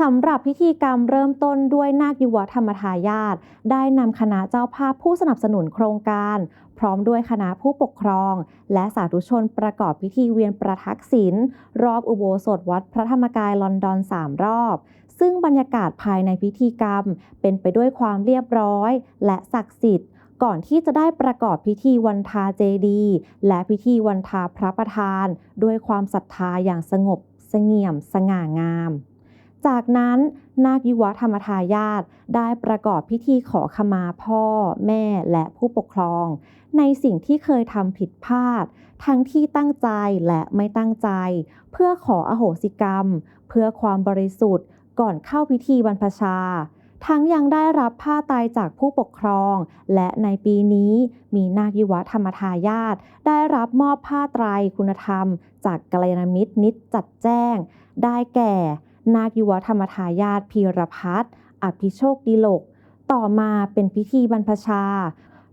สำหรับพิธีกรรมเริ่มต้นด้วยนาคยุวธรรมทายาทได้นำคณะเจ้าภาพผู้สนับสนุนโครงการ พร้อมด้วยคณะผู้ปกครอง และสาธุชนประกอบพิธีเวียนประทักษิณรอบอุโบสถวัดพระธรรมกายลอนดอนสามรอบ ซึ่งบรรยากาศภายในพิธีกรรม เป็นไปด้วยความเรียบร้อย และศักดิ์สิทธิ์ก่อนที่จะได้ประกอบพิธีวันทาเจดี และพิธีวันทาพระประธาน ด้วยความศรัทธาอย่างสงบเสงี่ยมสง่างาม จากนั้นนาคยุวธรรมทายาทได้ประกอบพิธีขอขมาพ่อ แม่และผู้ปกครอง ในสิ่งที่เคยทำผิดพลาด ทั้งที่ตั้งใจและไม่ตั้งใจ เพื่อขออโหสิกรรม เพื่อความบริสุทธิ์ ก่อนเข้าพิธีบรรพชา ทั้งยังได้รับผ้าไตรจากผู้ปกครอง และในปีนี้มีนาคยุวธรรมทายาทได้รับมอบผ้าไตรคุณธรรม จากกัลยาณมิตรนิดจัดแจ้ง ได้แก่ นาคยุวธรรมทายาทพีรพัฒน์อภิโชคดีโลก ต่อมาเป็นพิธีบรรพชา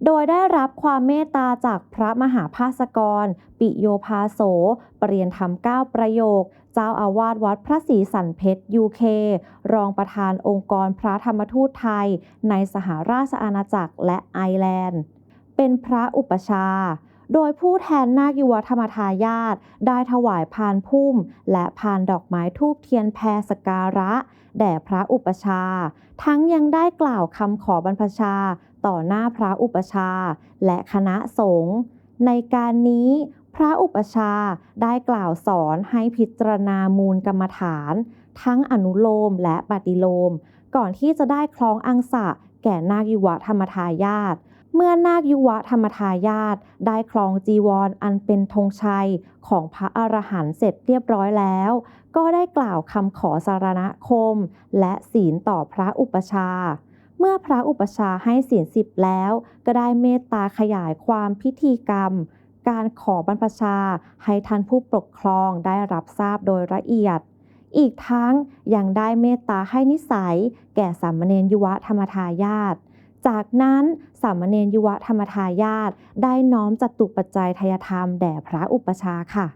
โดยได้รับความเมตตาจากพระมหาภาสกร ปิโยภาโสปรริยนธรรมเก้าประโยค เจ้าอาวาสวัดพระศรีสันเพชรยูเค รองประธานองค์กรพระธรรมทูตไทย ในสหราชอาณาจักรและไอร์แลนด์ เป็นพระอุปชา โดยผู้แทนนาคยุวธรรมทายาทได้ถวายพานพุ่ม และพานดอกไม้ทูบเทียนแพรสการะ แด่พระอุปชา ทั้งยังได้กล่าวคำขอบรรพชา ต่อหน้าพระอุปชา และคณะสงฆ์ในการนี้พระอุปชาได้กล่าวสอนให้พิจารณามูลกรรมฐาน ทั้งอนุโลมและปฏิโลม ก่อนที่จะได้คล้องอังสะแก่นาคยุวธรรมทายาท เมื่อนาคยุวะธรรมทายาทได้ครองจีวรออันเป็นธงชัยของพระอรหันต์เสร็จเรียบร้อยแล้ว ก็ได้กล่าวคำขอสารณคม และศีลต่อพระอุปชา เมื่อพระอุปชาให้ศีลสิบแล้ว ก็ได้เมตตาขยายความพิธีกรรม การขอบรรพชาให้ท่านผู้ปกครองได้รับทราบโดยละเอียด อีกทั้งยังได้เมตตาให้นิสัย แก่สามเณรยุวะธรรมทายาท จากนั้นสามเณรยุวธรรมทายาทได้น้อมจตุปัจจัยทายธรรมแด่พระอุปชาค่ะ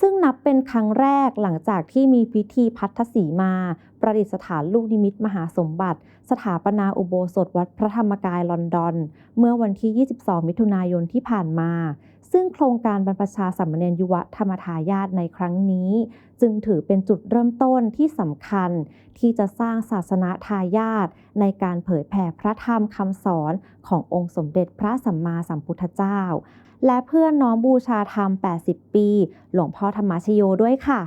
ซึ่งนับเป็นครั้งแรกหลังจากที่มีพิธีพัทธสีมา ประดิษฐานลูกนิมิตมหาสมบัติ สถาปนาอุโบสถวัดพระธรรมกายลอนดอน เมื่อวันที่ 22 มิถุนายนที่ผ่านมา ซึ่งโครงการบรรพชาสัมมเนียุวธรรมทายาทในครั้งนี้ จึงถือเป็นจุดเริ่มต้นที่สำคัญ ที่จะสร้างศาสนาทายาทในการเผยแผ่พระธรรมคำสอนขององค์สมเด็จพระสัมมาสัมพุทธเจ้า และเพื่อน้อมบูชาธรรม 80 ปี หลวงพ่อธรรมชโยด้วยค่ะ